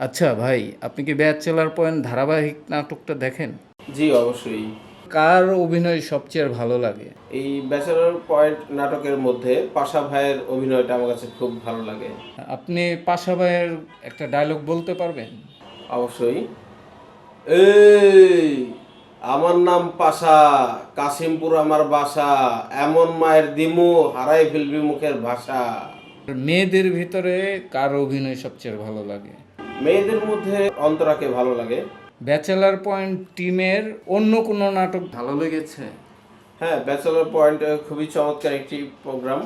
আচ্ছা ভাই আপনি কি ব্যাচেলার পয়েন্ট ধারাবাহিক নাটকটা দেখেন? জি অবশ্যই। কার অভিনয় সবচেয়ে ভালো লাগে? এই ব্যাচেলর পয়েন্ট নাটকের মধ্যে পাশা ভাইয়ের অভিনয়টা আমার কাছে খুব ভালো লাগে। আপনি পাশা ভাইয়ের একটা ডায়লগ বলতে পারবেন? অবশ্যই। এই আমার নাম পাশা কাশিমপুর আমার বাসা এমন মায়ের দিমু হারাই ফেলবি মুখের ভাষা। মেয়েদের ভিতরে কার অভিনয় সবচেয়ে ভালো লাগে? মেয়েদের মধ্যে অন্তরাকে ভালো লাগে। ব্যাচেলার পয়েন্ট টিমের অন্য কোনো নাটক ভালো লেগেছে? হ্যাঁ ব্যাচেলার পয়েন্ট খুবই চমৎকার একটি প্রোগ্রাম।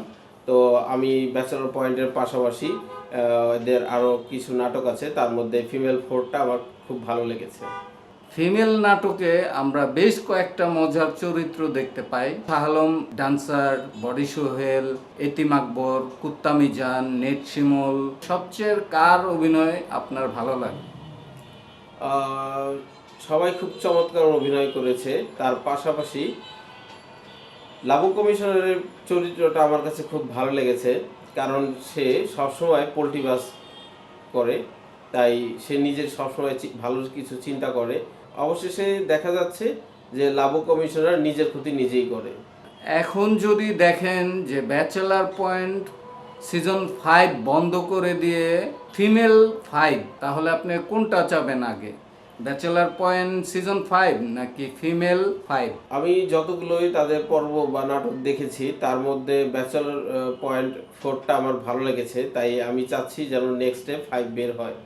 তো আমি ব্যাচেলার পয়েন্টের পাশাপাশি এদের আরও কিছু নাটক আছে তার মধ্যে ফিমেল ফোরটা আমার খুব ভালো লেগেছে। ফিমেল নাটকে আমরা বেশ কয়েকটা মজার চরিত্র দেখতে পাই। শাহালম ডান্সার বডি সোহেল, এতিম আকবর কুত্তামি জান নেট শিমল। সবচেয়ে কার অভিনয় আপনার ভালো লাগে? সবাই খুব চমৎকার অভিনয় করেছে। তার পাশাপাশি লাবু কমিশনারের চরিত্রটা আমার কাছে খুব ভালো লেগেছে। কারণ সে সবসময় পোল্ট্রি বাস করে, তাই সে নিজের সবসময় ভালো কিছু চিন্তা করে। অবশেষে দেখা যাচ্ছে যে লাবু কমিশনার নিজের ক্ষতি নিজেই করে। এখন যদি দেখেন যে ব্যাচেলার পয়েন্ট সিজন ফাইভ বন্ধ করে দিয়ে ফিমেল ফাইভ তাহলে আপনি কোনটা চাবেন আগে? ব্যাচেলার পয়েন্ট সিজন ফাইভ নাকি ফিমেল ফাইভ? আমি যতগুলোই তাদের পর্ব বা নাটক দেখেছি তার মধ্যে ব্যাচেলার পয়েন্ট ফোরটা আমার ভালো লেগেছে তাই আমি চাচ্ছি যেন নেক্সট ডে ফাইভ বের হয়।